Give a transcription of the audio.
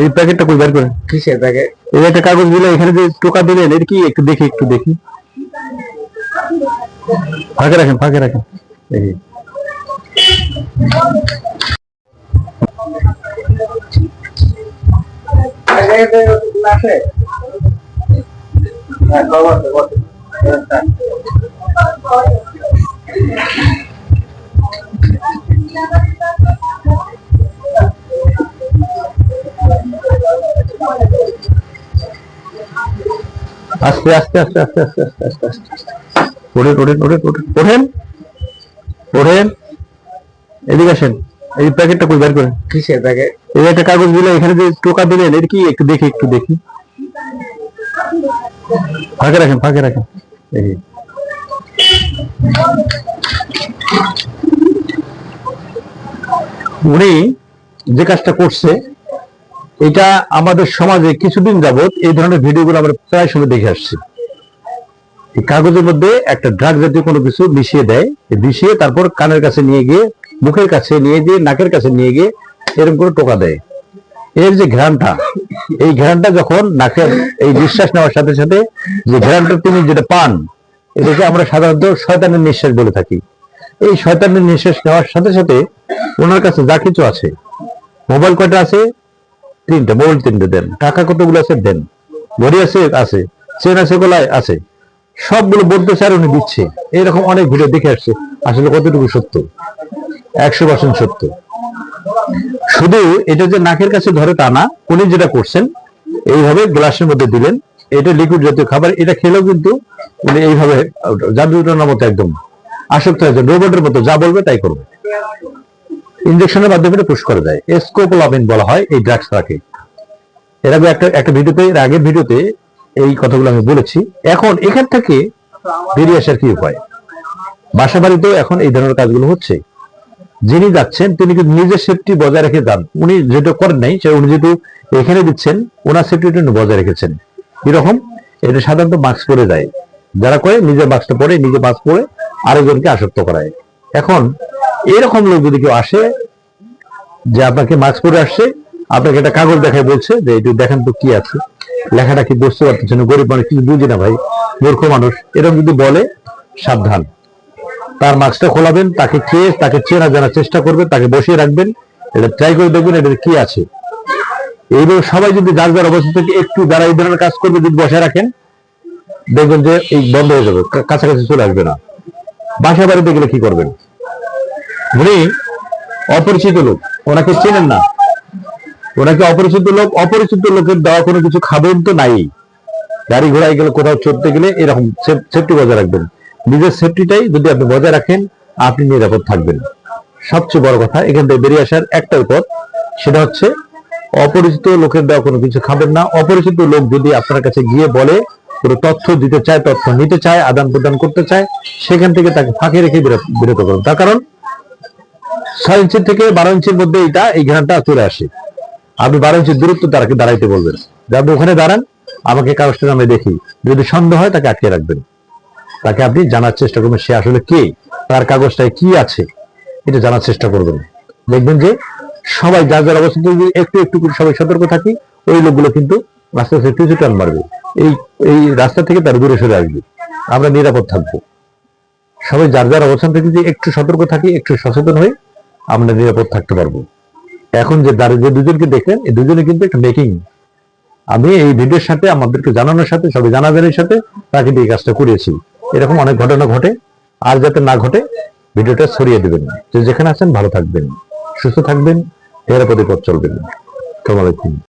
এই প্যাকেটটা কই? বের করেন কিসের প্যাকেট এই একটা কাগজ দিলে এখানে যে টোকা দিলেন এটা কি? একটু দেখি একটু দেখি। ফাঁকে রাখেন ফাঁকে রাখেন। দেখি। আছে আস্তে আস্তে আস্তে আস্তে আস্তে আস্তে আস্তে আস্তে ওঠেন ওঠেন ওঠেন ওঠেন ওঠেন। ওঠেন। এদিকে আসেন। এই প্যাকেটটা কই বের করেন। কিসের প্যাকেট? এই একটা কাগজ দিলে এখানে যে টোকা দিলেন এটা কি একটু দেখি একটু দেখি। ফাঁকে রাখেন ফাঁকে রাখেন। দেখি উনি যে কাজটা করছে এটা আমাদের সমাজে কিছুদিন যাবত এই ধরনের ভিডিওগুলো আমরা প্রায় সময় দেখে আসছি। কাগজের মধ্যে একটা ড্রাগ জাতীয় কোনো কিছু মিশিয়ে দেয় মিশিয়ে তারপর কানের কাছে নিয়ে গিয়ে, মুখের কাছে নিয়ে গিয়ে, নাকের কাছে নিয়ে গিয়ে এরকম করে টোকা দেয়। এর যে ঘ্রাণটা, এই ঘ্রাণটা যখন নাকের এই নিঃশ্বাস নেওয়ার সাথে সাথে যে ঘ্রাণটা তিনি যেটা পান, এটাকে আমরা সাধারণত শয়তানের নিঃশ্বাস বলে থাকি। এই শয়তানের নিঃশ্বাস নেওয়ার সাথে সাথে ওনার কাছে যা কিছু আছে, মোবাইল কয়টা আছে? তিনটা, মোবাইল তিনটে দেন। টাকা কতগুলো আছে? দেন। ঘড়ি আছে? আছে। চেন আছে? গলায়? আছে। সবগুলো বলতে চার উনি দিচ্ছে। এরকম অনেক ভিডিও দেখে আসছে। আসলে কতটুকু সত্য? একশো পার্সেন্ট সত্য। শুধু এটা যে নাকের কাছে ধরে তা না, উনি যেটা করছেন, এইভাবে গ্লাসের মধ্যে দিলেন। এটা লিকুইড জাতীয় খাবার, এটা খেলেও কিন্তু উনি এইভাবে, জাদুটনার মতো একদম। আসক্ত হয়েছে রোবটের মতো যা বলবে তাই করবে। ইনজেকশনের মাধ্যমে পুশ করে দেয়। এসকোপোলামিন বলা হয় এই ড্রাগসটাকে এর আগে একটা একটা ভিডিওতে, এর আগের ভিডিওতে এই কথাগুলো আমি বলেছি। এখন এখান থেকে বেরিয়ে আসার কি উপায়? বাসা বাড়িতেও এখন এই ধরনের কাজগুলো হচ্ছে। যিনি যাচ্ছেন, তিনি কিন্তু নিজের সেফটি বজায় রেখে যান, উনি যেটা করেন নাই, সে উনি যেহেতু এখানে দিচ্ছেন, ওনার সেফটিটা উনি বজায় রেখেছেন। এরকম এটা সাধারণত মাস্ক পরে যায়। যারা করে, নিজের মাস্কটা পরে নিজে মাস্ক পরে আরেকজনকে আসক্ত করায়। এখন এরকম লোক যদি কেউ আসে, যে আপনাকে মাস্ক পরে আসছে, আপনাকে একটা কাগজ দেখায় বলছে যে, একটু দেখেন তো কি আছে। লেখাটা কি বুঝতে পারতেছেন? গরিব মানুষ কিছু বুঝি না ভাই, মূর্খ মানুষ। এরকম যদি বলে, সাবধান। তার মাস্কটা খোলাবেন, তাকে খেয়ে, তাকে চেনা জানার চেষ্টা করবেন, তাকে বসিয়ে রাখবেন, এটা ট্রাই করে দেখবেন এটা কি আছে। এইভাবে সবাই যদি যার যার অবস্থা থেকে একটু যারা এই ধরনের কাজ করবে, যদি বসে রাখেন, দেখবেন যে এই বন্ধ হয়ে যাবে কাছাকাছি চলে আসবে না। বাসা বাড়িতে গেলে কি করবেন? উনি অপরিচিত লোক। ওনাকে চেনেন না। ওনাকে অপরিচিত লোক, অপরিচিত লোকের দেওয়া কোনো কিছু খাবেন তো নাই। গাড়ি ঘোড়ায় গেলে কোথাও চড়তে গেলে এরকম সেফটি বজায় রাখবেন। নিজের সেফটিটাই যদি আপনি বজায় রাখেন, আপনি নিরাপদ থাকবেন। সবচেয়ে বড় কথা এখান থেকে বেরিয়ে আসার একটাই পথ, সেটা হচ্ছে অপরিচিত লোকের দেওয়া কোনো কিছু খাবেন না। অপরিচিত লোক যদি আপনার কাছে গিয়ে বলে, কোনো তথ্য দিতে চায়, তথ্য নিতে চায় আদান প্রদান করতে চায়, সেখান থেকে তাকে ফাঁকে রেখে বিরত- বিরত করুন। তার কারণ ছয় ইঞ্চি থেকে বারো ইঞ্চির মধ্যে এটা, এই ঘ্রাণটা চলে আসে। আপনি বারো ইঞ্চির দূরত্ব তাকে দাঁড়াইতে বলবেন। যে আপনি ওখানে দাঁড়ান, আমাকে কাগজটা নামে দেখি। যদি সন্দেহ হয়, তাকে আটকে রাখবেন। তাকে আপনি জানার চেষ্টা করবেন, সে আসলে কে, তার কাগজটায় কি আছে, এটা জানার চেষ্টা করবেন। দেখবেন যে সবাই যার যার অবস্থা, যদি একটু একটু করে সবাই সতর্ক থাকি, ওই লোকগুলো কিন্তু আস্তে আস্তে একটু টান মারবে। এই এই রাস্তা থেকে তার দূরে সরে আসবে। আমরা নিরাপদ থাকব। সবাই যার যার অবস্থান থেকে যদি একটু সতর্ক থাকি, একটু সচেতন হই আমরা নিরাপদ থাকতে পারব। এখন যে দাঁড়িয়ে দুজনকে দেখলেন, এই দুজনে কিন্তু একটা মেকিং আমি এই ভিডিওর সাথে, আমাদেরকে জানানোর সাথে, সবাই জানাবেনের সাথে তাকে এই কাজটা করিয়েছি। এরকম অনেক ঘটনা ঘটে, আর যাতে না ঘটে, ভিডিওটা ছড়িয়ে দেবেন। যে যেখানে আছেন, ভালো থাকবেন, সুস্থ থাকবেন, নিরাপদে পথ চলবেন। আসসালামু আলাইকুম।